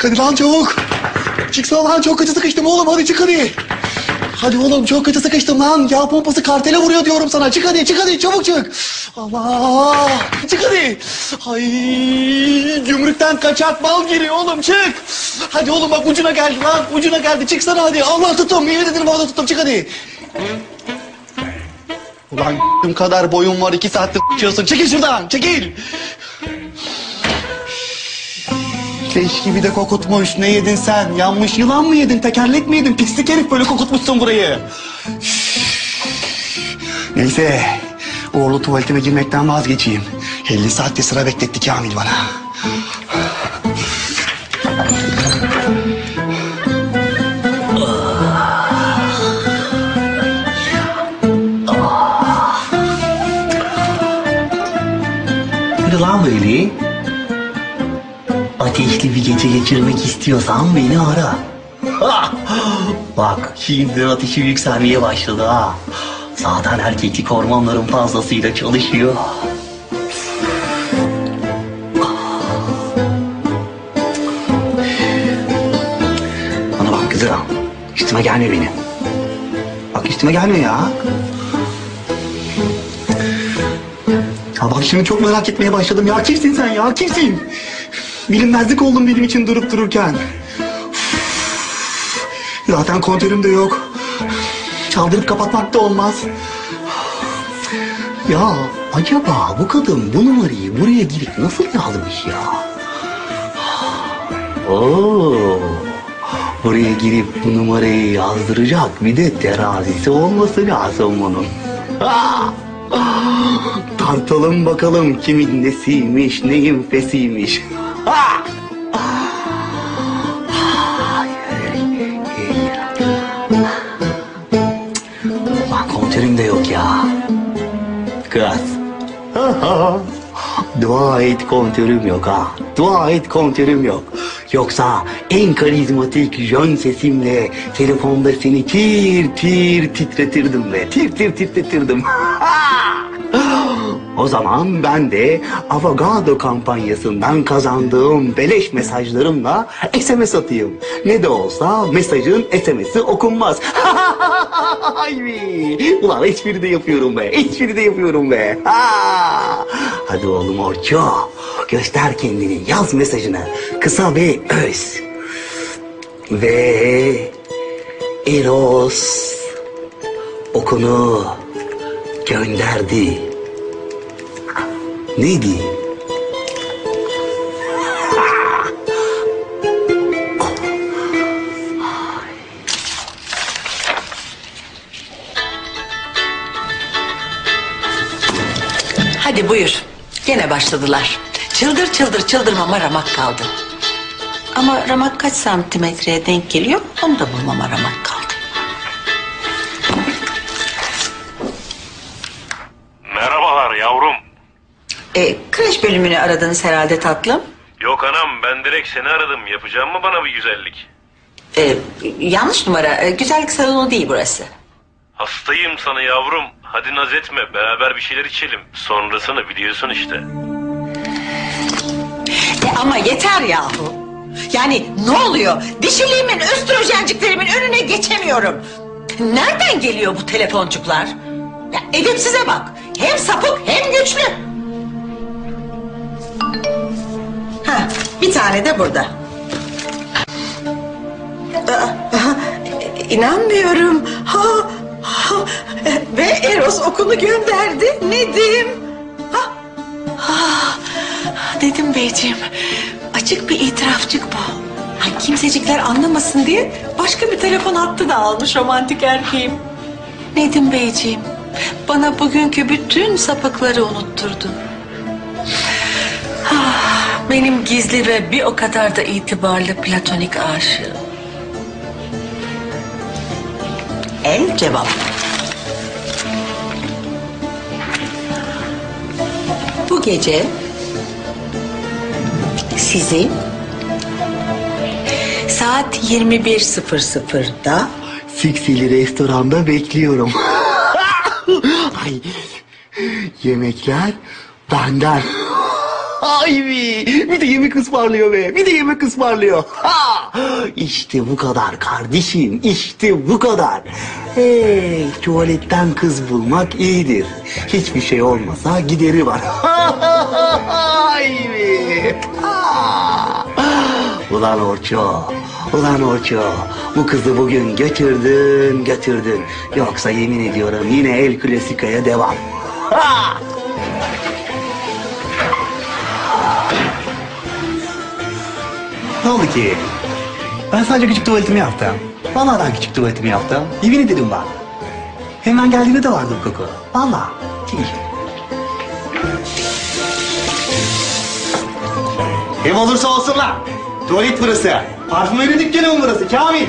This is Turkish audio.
Çık hadi lan çabuk. Çıksana lan çok kötü sıkıştım oğlum hadi çık hadi. Hadi oğlum çok kötü sıkıştım lan. Yağ pompası kartele vuruyor diyorum sana. Çık hadi çık hadi çabuk çık. Allah. Çık hadi. Ay gümrükten kaçak mal giriyor oğlum çık. Hadi oğlum bak ucuna geldi lan. Ucuna geldi çıksana hadi. Allah tuttum yemin ederim orada tuttum çık hadi. Ulan kadar boyun var iki saattir b***yorsun. Çekil şuradan çekil. Leş gibi de kokutmuş. Ne yedin sen? Yanmış yılan mı yedin? Tekerlek mi yedin? Pislik herif böyle kokutmuşsun burayı. Neyse. Uğurlu tuvaletime girmekten vazgeçeyim. 50 saatte sıra bekletti Kamil bana. Hadi lan böyle. Ateşli bir gece geçirmek istiyorsan beni ara. Ha! Bak şimdi ateşim yükselmeye başladı ha. Zaten erkeklik hormonlarım fazlasıyla çalışıyor. Bana bak kızım. Üstüme gelme benim. Bak üstüme gelme ya. Ya bak şimdi çok merak etmeye başladım ya. Kimsin sen ya? Kimsin? Bilinmezlik oldun benim için durup dururken. Zaten kontörüm de yok. Çaldırıp kapatmak da olmaz. Ya acaba bu kadın bu numarayı buraya girip nasıl yazmış ya? Oo. Buraya girip bu numarayı yazdıracak bir de terazisi olması lazım bunun. Tartalım bakalım kimin nesiymiş, neyin fesiymiş. Ha! Lan kontörüm de yok ya. Kız. Dua et kontörüm yok ha. Dua et kontörüm yok. Yoksa en karizmatik jön sesimle telefonda seni tir tir titretirdim be. Tir tir titretirdim. O zaman ben de Avogado kampanyasından kazandığım beleş mesajlarımla SMS atayım. Ne de olsa mesajın SMS'i okunmaz. Ay be. Ulan hiçbiri de yapıyorum be. Hiçbiri de yapıyorum be. Ha. Hadi oğlum Orço. Göster kendini. Yaz mesajını. Kısa ve öz. Ve Eros okunu gönderdi. Ne diyeyim? Hadi buyur. Gene başladılar. Çıldır çıldır çıldırmama ramak kaldı. Ama ramak kaç santimetreye denk geliyor onu da bulmama ramak kaldı. E, kreş bölümünü aradınız herhalde tatlım. Yok anam ben direkt seni aradım. Yapacağım mı bana bir güzellik? E, yanlış numara. E, güzellik salonu değil burası. Hastayım sana yavrum. Hadi naz etme. Beraber bir şeyler içelim. Sonrasını biliyorsun işte. E, ama yeter yahu. Yani ne oluyor? Dişiliğimin, östrojenciklerimin önüne geçemiyorum. Nereden geliyor bu telefoncuklar? Ya edepsize bak. Hem sapık hem güçlü. Ha, bir tane de burada. İnanmıyorum. Ha, ha, ve Eros okunu gönderdi. Nedim? Ha, ha, Dedim beyciğim. Açık bir itirafçık bu. Ha, kimsecikler anlamasın diye başka bir telefon hattı da almış romantik erkeğim. Nedim beyciğim. Bana bugünkü bütün sapıkları unutturdun. Benim gizli ve bir o kadar da itibarlı platonik aşığım. El cevap. Bu gece sizi saat 21.00'da Siksili restoranda bekliyorum. Ay, yemekler benden. Ay. Bir de yemek ısmarlıyor be. Bir de yemek ısmarlıyor. Ha! İşte bu kadar kardeşim. İşte bu kadar. Hey, tuvaletten kız bulmak iyidir. Hiçbir şey olmasa gideri var. Ay! Ulan Orço, ulan Orço. Bu kızı bugün götürdün, götürdün. Yoksa yemin ediyorum yine El Clasico'ya devam. Ha! Ne oldu ki? Ben sadece küçük tuvaletimi yaptım. Vallahi ben küçük tuvaletimi yaptım. Yemin ederim bak. Hemen geldiğinde de vardı bu koku. Vallahi. Hem olursa olsun lan. Tuvalet burası. Parfümeri dükkanı burası Kamil?